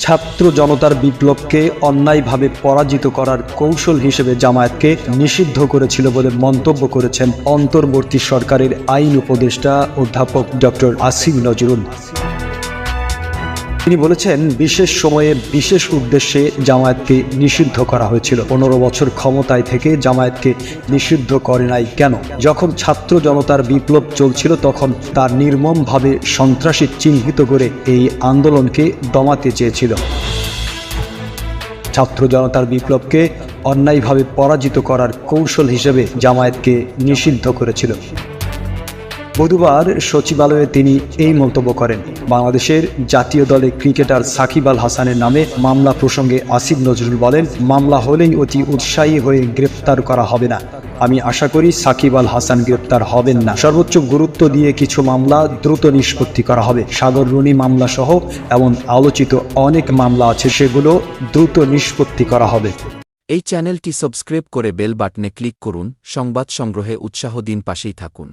ছাত্র জনতার বিপ্লবকে অন্যায়ভাবে পরাজিত করার কৌশল হিসেবে জামায়াতকে নিষিদ্ধ করেছিল বলে মন্তব্য করেছেন অন্তর্বর্তী সরকারের আইন উপদেষ্টা অধ্যাপক ডক্টর আসিম নজরুল। তিনি বলেছেন, বিশেষ সময়ে, বিশেষ উদ্দেশ্যে জামায়াতকে নিষিদ্ধ করা হয়েছিল। পনেরো বছর ক্ষমতায় থেকে জামায়াতকে নিষিদ্ধ করে নাই কেন? যখন ছাত্র জনতার বিপ্লব চলছিল, তখন তার নির্মমভাবে সন্ত্রাসী চিহ্নিত করে এই আন্দোলনকে দমাতে চেয়েছিল। ছাত্র জনতার বিপ্লবকে অন্যায়ভাবে পরাজিত করার কৌশল হিসেবে জামায়াতকে নিষিদ্ধ করেছিল। বুধবার সচিবালয়ে তিনি এই মন্তব্য করেন। বাংলাদেশের জাতীয় দলে ক্রিকেটার সাকিব আল হাসানের নামে মামলা প্রসঙ্গে আসিফ নজরুল বলেন, মামলা হলেই অতি উৎসাহী হয়ে গ্রেফতার করা হবে না। আমি আশা করি সাকিব আল হাসান গ্রেপ্তার হবেন না। সর্বোচ্চ গুরুত্ব দিয়ে কিছু মামলা দ্রুত নিষ্পত্তি করা হবে। সাগর রুনি মামলা সহ এমন আলোচিত অনেক মামলা আছে, সেগুলো দ্রুত নিষ্পত্তি করা হবে। এই চ্যানেলটি সাবস্ক্রাইব করে বেল বাটনে ক্লিক করুন। সংবাদ সংগ্রহে উৎসাহ দিন পাশেই থাকুন।